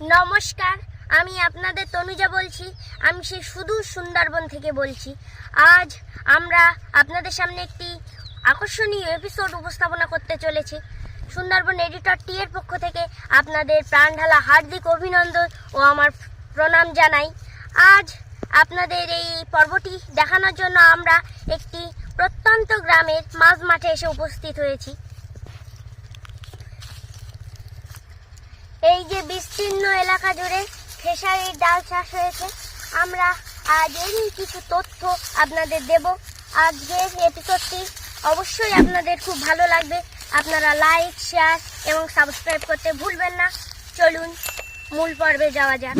নমস্কার, আমি আপনাদের তনুজা বলছি, আমি সেই শুধু সুন্দরবন থেকে বলছি। আজ আমরা আপনাদের সামনে একটি আকর্ষণীয় এপিসোড উপস্থাপনা করতে চলেছি। সুন্দরবন এডিটর টি এর পক্ষ থেকে আপনাদের প্রাণঢালা হার্দিক অভিনন্দন ও আমার প্রণাম জানাই। আজ আপনাদের এই পর্বটি দেখানোর জন্য আমরা একটি প্রত্যন্ত গ্রামের মাঝ মাঠে এসে উপস্থিত হয়েছি। এই যে বিস্তীর্ণ এলাকা জুড়ে খেসারির ডাল চাষ হয়েছে, আমরা আজ এরই কিছু তথ্য আপনাদের দেব। আজকের এপিসোডটি অবশ্যই আপনাদের খুব ভালো লাগবে। আপনারা লাইক শেয়ার এবং সাবস্ক্রাইব করতে ভুলবেন না। চলুন মূল পর্বে যাওয়া যাক।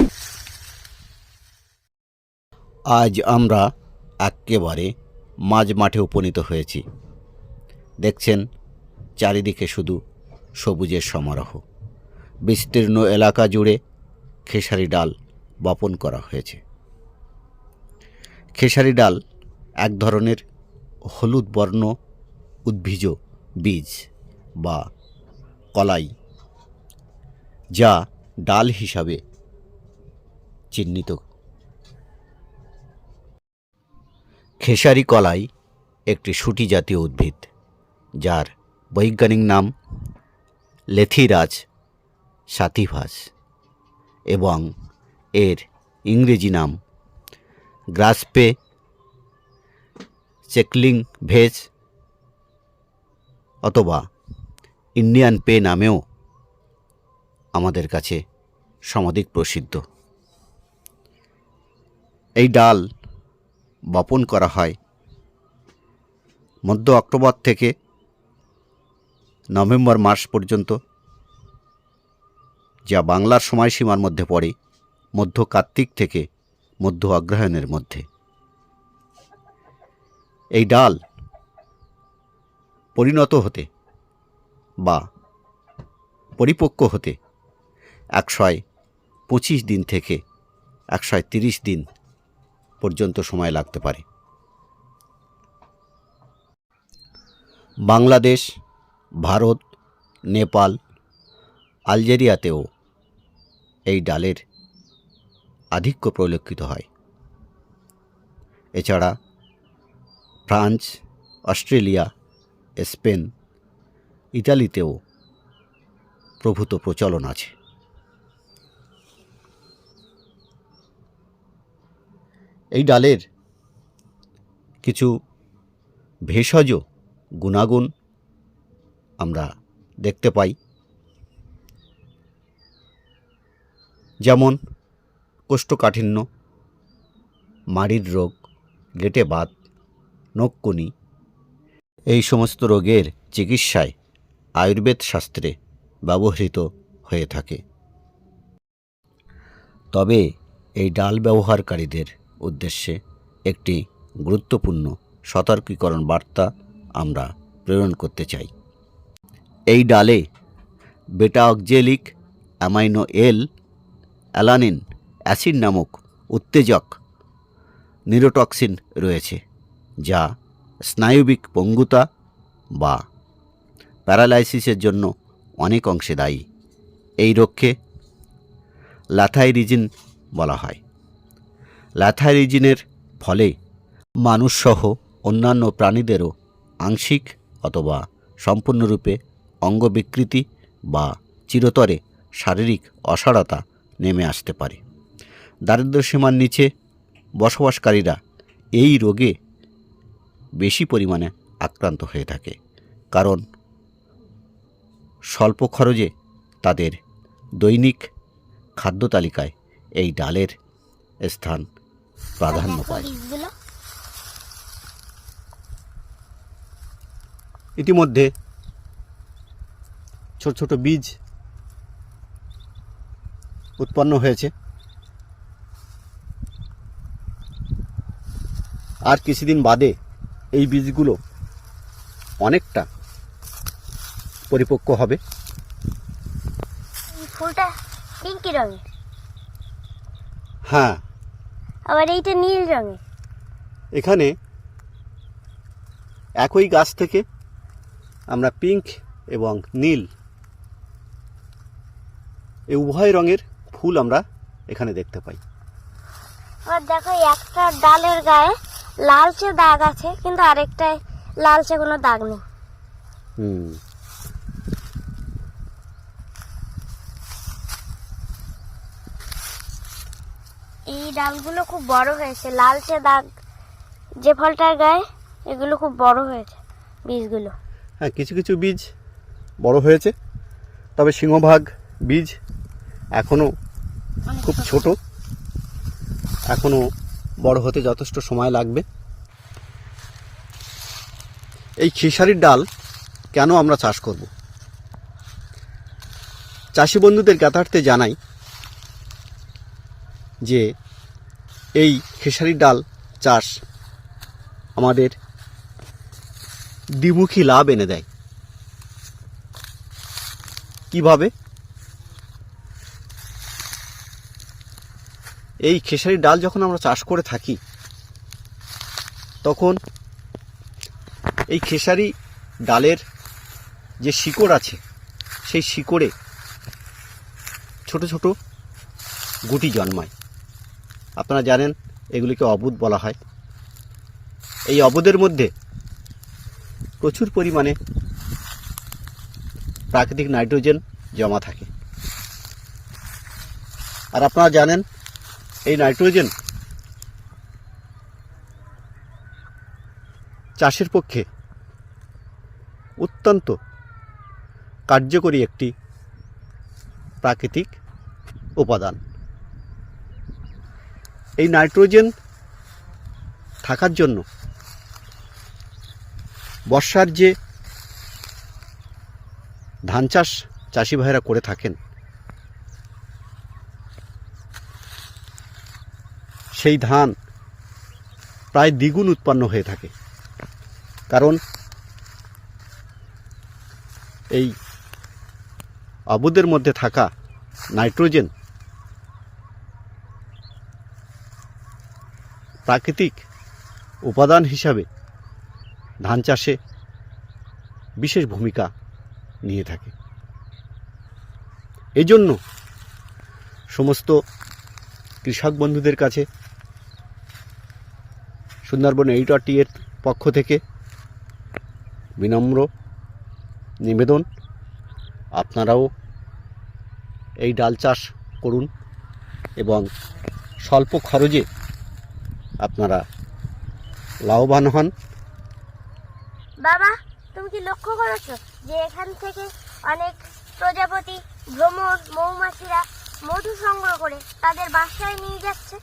আজ আমরা একেবারে মাঝ মাঠে উপনীত হয়েছি। দেখছেন, চারিদিকে শুধু সবুজের সমারোহ। বিস্তীর্ণ এলাকা জুড়ে খেসারি ডাল বপন করা হয়েছে। খেসারি ডাল এক ধরনের হলুদ বর্ণ উদ্ভিজ বীজ বা কলাই, যা ডাল হিসাবে চিহ্নিত। খেসারি কলাই একটি শুটি জাতীয় উদ্ভিদ, যার বৈজ্ঞানিক নাম লেথিরাজ সাথিভাস এবং এর ইংরেজি নাম গ্রাসপে চেকলিং ভেজ অথবা ইন্ডিয়ান পে নামেও আমাদের কাছে সমাধিক প্রসিদ্ধ। এই ডাল বপন করা হয় মধ্য অক্টোবর থেকে নভেম্বর মাস পর্যন্ত। যা বাংলার সময়সীমার মধ্যে পড়ে, মধ্য কার্তিক থেকে মধ্য অগ্রহায়ণের মধ্যে। এই ডাল পরিণত হতে বা পরিপক্ক হতে একশয় পঁচিশ দিন থেকে একশয় তিরিশ দিন পর্যন্ত সময় লাগতে পারে। বাংলাদেশ, ভারত, নেপাল, আলজেরিয়াতেও এই ডালের আধিক্য পরিলক্ষিত হয়। এছাড়া ফ্রান্স, অস্ট্রেলিয়া, স্পেন, ইতালিতেও প্রভূত প্রচলন আছে। এই ডালের কিছু ভেষজ গুণাগুণ আমরা দেখতে পাই। যেমন কোষ্ঠকাঠিন্য, মাড়ির রোগ গেটে বাত নকুনি এই সমস্ত রোগের চিকিৎসায় আয়ুর্বেদ শাস্ত্রে ব্যবহৃত হয়ে থাকে। তবে এই ডাল ব্যবহারকারীদের উদ্দেশ্যে একটি গুরুত্বপূর্ণ সতর্কীকরণ বার্তা আমরা প্রেরণ করতে চাই। এই ডালে beta oxalic amino L alanine acid নামক উত্তেজক নিউরোটক্সিন রয়েছে, যা স্নায়ুবিক পঙ্গুতা বা প্যারালাইসিসের জন্য অনেক অংশে দায়ী। এই রোগকে ল্যাথাইরিজিন বলা হয়। ল্যাথাইরিজিনের ফলে মানুষসহ অন্যান্য প্রাণীদেরও আংশিক অথবা সম্পূর্ণরূপে অঙ্গবিকৃতি বা চিরতরে শারীরিক অসাড়তা নেমে আসতে পারে। দারিদ্র্যসীমার নিচে বসবাসকারীরা এই রোগে বেশি পরিমাণে আক্রান্ত হয়ে থাকে। কারণ স্বল্প খরচে তাদের দৈনিক খাদ্য তালিকায় এই ডালের স্থান প্রাধান্য পায়। ইতিমধ্যে ছোট ছোট বীজ উৎপন্ন হয়েছে। আর কিছুদিন বাদে এই বীজগুলো অনেকটা পরিপক্ক হবে। ফুলটা পিঙ্কি রঙের। হ্যাঁ। আবার এইটা নীল রঙের। এখানে একই গাছ থেকে আমরা পিঙ্ক এবং নীল এই উভয় রঙের ফুল আমরা এখানে দেখতে পাই। আবার দেখো একটা ডালের গায়ে লালচে দাগ আছে কিন্তু আরেকটায় লালচে কোনো দাগ নেই। হুম। এই ডালগুলো খুব বড় হয়েছে লালচে দাগ। যে ফলটার গায়ে এগুলো খুব বড় হয়েছে বীজগুলো। হ্যাঁ কিছু কিছু বীজ বড় হয়েছে তবে সিংহভাগ বীজ এখনও খুব ছোট। এখনও বড় হতে যথেষ্ট সময় লাগবে। এই খেসারির ডাল কেন আমরা চাষ করব? চাষি বন্ধুদের জ্ঞাতার্থে জানাই যে এই খেসারির ডাল চাষ আমাদের দ্বিমুখী লাভ এনে দেয়। কীভাবে? এই খেসারির ডাল যখন আমরা চাষ করে থাকি, তখন এই খেসারি ডালের যে শিকড় আছে, সেই শিকড়ে ছোট ছোট গুটি জন্মায়। আপনারা জানেন, এগুলিকে অবুদ বলা হয়। এই অবুদের মধ্যে প্রচুর পরিমাণে প্রাকৃতিক নাইট্রোজেন জমা থাকে। আর আপনারা জানেন এই নাইট্রোজেন চাষের পক্ষে অত্যন্ত কার্যকরী একটি প্রাকৃতিক উপাদান। এই নাইট্রোজেন থাকার জন্য বর্ষার যে ধান চাষ চাষি ভাইরা করে থাকেন সেই ধান প্রায় দ্বিগুণ উৎপন্ন হয়ে থাকে। কারণ এই অবুদের মধ্যে থাকা নাইট্রোজেন প্রাকৃতিক উপাদান হিসাবে ধান চাষে বিশেষ ভূমিকা নিয়ে থাকে। এজন্য সমস্ত কৃষক বন্ধুদের কাছে সুন্দরবন এইটর টি এর পক্ষ থেকে বিনম্র নিবেদন। আপনারাও এই ডাল চাষ করুন এবং স্বল্প খরচে আপনারা লাভবান হন। বাবা তুমি কি লক্ষ্য করেছ যে এখান থেকে অনেক প্রজাপতি ভ্রমর মৌমাছিরা মধু সংগ্রহ করে তাদের বাসায় নিয়ে যাচ্ছে?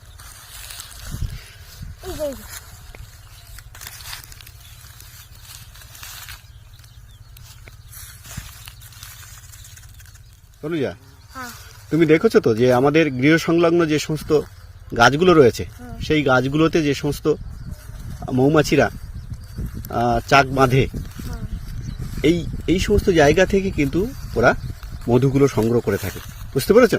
এই যে, তনুজা হ্যাঁ। তুমি দেখেছ তো যে আমাদের গৃহ সংলগ্ন যে সমস্ত গাছগুলো রয়েছে সেই গাছগুলোতে যে সমস্ত মৌমাছিরা চাক বাঁধে এই এই সমস্ত জায়গা থেকে কিন্তু ওরা মধুগুলো সংগ্রহ করে থাকে। বুঝতে পেরেছ?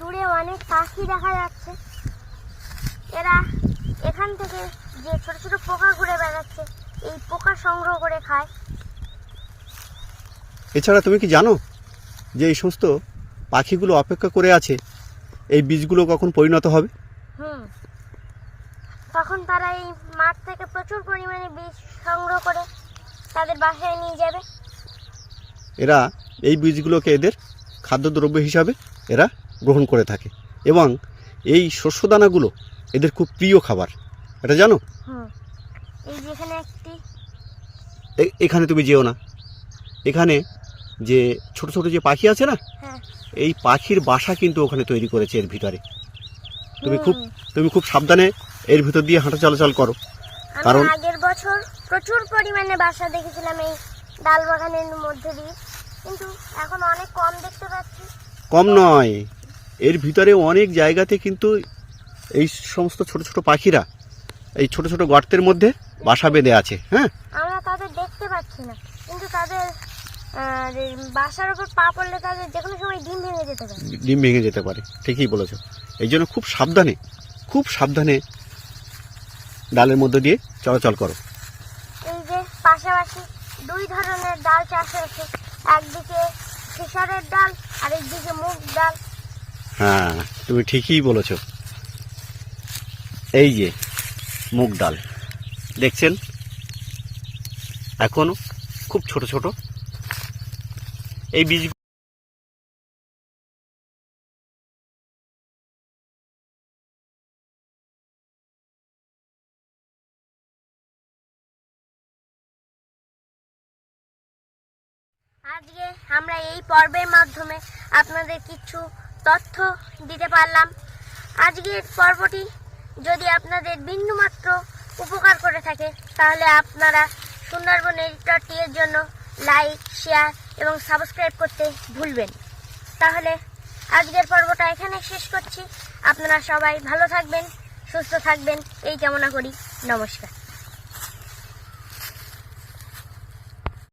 দূরে অনেক পাখি দেখা যাচ্ছে। এরা এখান থেকে যে ছোট ছোট পোকা ঘুরে বেড়াচ্ছে। এই পোকা সংগ্রহ করে খায়। এছাড়া তুমি কি জানো যে এই সমস্ত পাখিগুলো অপেক্ষা করে আছে এই বীজগুলো কখন পরিণত হবে? হুম। তখন তারা এই মাঠ থেকে প্রচুর পরিমাণে বীজ সংগ্রহ করে তাদের বাসায় নিয়ে যাবে। এরা এই বীজগুলোকে এদের খাদ্যদ্রব্য হিসাবে এরা গ্রহণ করে থাকে এবং এই শস্যদানাগুলো এদের খুব প্রিয় খাবার। এটা জানো? হুম। এই যেখানে একটি। এখানে তুমি যেও না। এখানে যে ছোট ছোট যে পাখি আছে না হ্যাঁ। এই পাখির বাসা কিন্তু ওখানে তৈরি করেছে এর ভিতরে। তুমি খুব তুমি খুব সাবধানে এর ভিতর দিয়ে হাঁটা চলাচল করো। কারণ- আগের বছর প্রচুর পরিমাণে বাসা দেখেছিলাম এই ডাল বাগানের মধ্যে দিয়ে। কিন্তু এখন অনেক কম দেখতে পাচ্ছি। কম নয়। এর ভিতরে অনেক জায়গাতে কিন্তু এই সমস্ত ছোট ছোট পাখিরা এই ছোট ছোট গর্তের মধ্যে বাসা বেঁধে আছে হ্যাঁ? আমরা তাদের দেখতে পাচ্ছি না কিন্তু তাদের এই বাসার উপর পা পড়লে তাদের যে কোনো সময় ডিম ভেঙে যেতে পারে। ডিম ভেঙে যেতে পারে ঠিকই বলেছ। এই জন্য খুব সাবধানে খুব সাবধানে ডালের মধ্যে দিয়ে চলাচল করো। এই যে পাশাপাশি দুই ধরনের ডাল চাষ হয়েছে একদিকে খেসারের ডাল আর একদিকে মুগ ডাল। হ্যাঁ তুমি ঠিকই বলেছ। এই যে মুগ ডাল। দেখছেন? এখনও খুব ছোট ছোট। এই বীজ আজকে আমরা এই পর্বের মাধ্যমে আপনাদের কিছু তথ্য দিতে পারলাম। আজকের পর্বটি যদি আপনাদের বিন্দুমাত্র উপকার করে থাকে, তাহলে আপনারা সুন্দরবন এর জন্য লাইক, শেয়ার এবং সাবস্ক্রাইব করতে ভুলবেন। তাহলে আজকের পর্বটা এখানে শেষ করছি। আপনারা সবাই ভালো থাকবেন, সুস্থ থাকবেন। এই কামনা করি। নমস্কার।